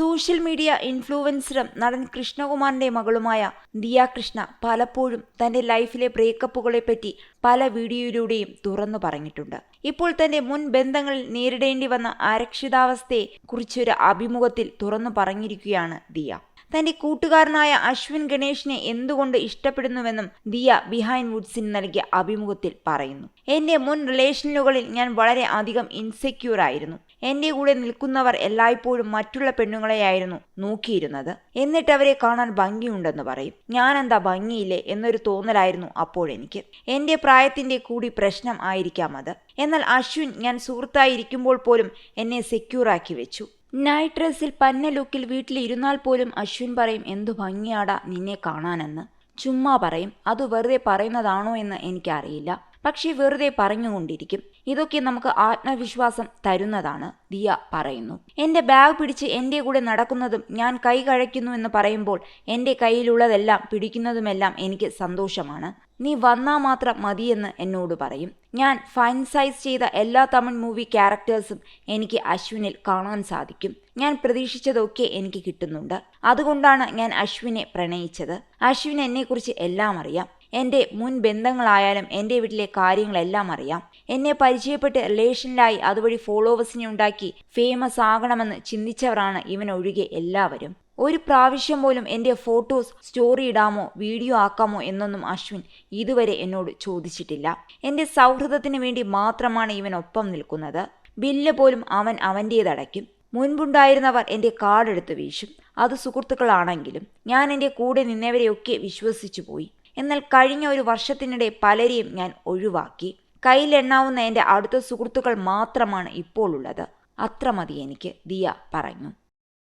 Social media ഇൻഫ്ലുവൻസറും നടൻ കൃഷ്ണകുമാറിന്റെ മകളുമായ ദിയ കൃഷ്ണ പലപ്പോഴും തന്റെ ലൈഫിലെ ബ്രേക്കപ്പുകളെ പറ്റി പല വീഡിയോയിലൂടെയും തുറന്നു പറഞ്ഞിട്ടുണ്ട്. ഇപ്പോൾ തന്റെ മുൻ ബന്ധങ്ങളിൽ നേരിടേണ്ടി വന്ന അരക്ഷിതാവസ്ഥയെ കുറിച്ചൊരു അഭിമുഖത്തിൽ തുറന്നു പറഞ്ഞിരിക്കുകയാണ് ദിയ. തന്റെ കൂട്ടുകാരനായ അശ്വിൻ ഗണേഷിനെ എന്തുകൊണ്ട് ഇഷ്ടപ്പെടുന്നുവെന്നും ദിയ ബിഹൈൻഡ് വുഡ്സിന് നൽകിയ അഭിമുഖത്തിൽ പറയുന്നു. എന്റെ മുൻ റിലേഷനുകളിൽ ഞാൻ വളരെ അധികം ഇൻസെക്യൂർ ആയിരുന്നു. എന്റെ കൂടെ നിൽക്കുന്നവർ എല്ലായ്പ്പോഴും മറ്റുള്ള പെണ്ണുങ്ങളെയായിരുന്നു നോക്കിയിരുന്നത്. എന്നിട്ട് അവരെ കാണാൻ ഭംഗിയുണ്ടെന്ന് പറയും. ഞാൻ എന്താ ഭംഗിയില്ലേ എന്നൊരു തോന്നലായിരുന്നു അപ്പോഴെനിക്ക് എന്റെ പ്രായത്തിന്റെ കൂടി പ്രശ്നം ആയിരിക്കാം അത്. എന്നാൽ അശ്വിൻ ഞാൻ സുഹൃത്തായിരിക്കുമ്പോൾ പോലും എന്നെ സെക്യൂറാക്കി വെച്ചു. നൈറ്റ് ഡ്രസ്സിൽ പന്ന ലുക്കിൽ വീട്ടിലിരുന്നാൽ പോലും അശ്വിൻ പറയും എന്തു ഭംഗിയാടാ നിന്നെ കാണാനെന്ന്. ചുമ്മാ പറയും അത് വെറുതെ പറയുന്നതാണോ എന്ന് എനിക്കറിയില്ല. പക്ഷേ വെറുതെ പറഞ്ഞുകൊണ്ടിരിക്കും. ഇതൊക്കെ നമുക്ക് ആത്മവിശ്വാസം തരുന്നതാണ് ദിയ പറയുന്നു. എന്റെ ബാഗ് പിടിച്ച് എന്റെ കൂടെ നടക്കുന്നതും ഞാൻ കൈ കഴയ്ക്കുന്നു എന്ന് പറയുമ്പോൾ എന്റെ കയ്യിലുള്ളതെല്ലാം പിടിക്കുന്നതുമെല്ലാം എനിക്ക് സന്തോഷമാണ്. നീ വന്നാൽ മാത്രം മതിയെന്ന് എന്നോട് പറയും. ഞാൻ ഫൈൻ സൈസ് ചെയ്ത എല്ലാ തമിഴ് മൂവി ക്യാരക്ടേഴ്സും എനിക്ക് അശ്വിനിൽ കാണാൻ സാധിക്കും. ഞാൻ പ്രതീക്ഷിച്ചതൊക്കെ എനിക്ക് കിട്ടുന്നുണ്ട്. അതുകൊണ്ടാണ് ഞാൻ അശ്വിനെ പ്രണയിച്ചത്. അശ്വിൻ എന്നെക്കുറിച്ച് എല്ലാം അറിയാം. എന്റെ മുൻ ബന്ധങ്ങളായാലും എന്റെ വീട്ടിലെ കാര്യങ്ങളെല്ലാം അറിയാം. എന്നെ പരിചയപ്പെട്ട് റിലേഷനിലായി അതുവഴി ഫോളോവേഴ്സിനെ ഉണ്ടാക്കി ഫേമസ് ആകണമെന്ന് ചിന്തിച്ചവരാണ് ഇവനൊഴികെ എല്ലാവരും. ഒരു പ്രാവശ്യം പോലും എന്റെ ഫോട്ടോസ് സ്റ്റോറി ഇടാമോ വീഡിയോ ആക്കാമോ എന്നൊന്നും അശ്വിൻ ഇതുവരെ എന്നോട് ചോദിച്ചിട്ടില്ല. എന്റെ സൗഹൃദത്തിന് വേണ്ടി മാത്രമാണ് ഇവൻ ഒപ്പം നിൽക്കുന്നത്. ബില്ല് പോലും അവൻ അവന്റേതടയ്ക്കും. മുൻപുണ്ടായിരുന്നവർ എന്റെ കാർഡെടുത്ത് വീശും. അത് സുഹൃത്തുക്കളാണെങ്കിലും ഞാൻ എന്റെ കൂടെ നിന്നവരെയൊക്കെ വിശ്വസിച്ചു പോയി. എന്നാൽ കഴിഞ്ഞ ഒരു വർഷത്തിനിടെ പലരെയും ഞാൻ ഒഴിവാക്കി. കയ്യിലെണ്ണാവുന്ന എന്റെ അടുത്ത സുഹൃത്തുക്കൾ മാത്രമാണ് ഇപ്പോൾ ഉള്ളത്. അത്ര മതി എനിക്ക് ദിയ പറഞ്ഞു.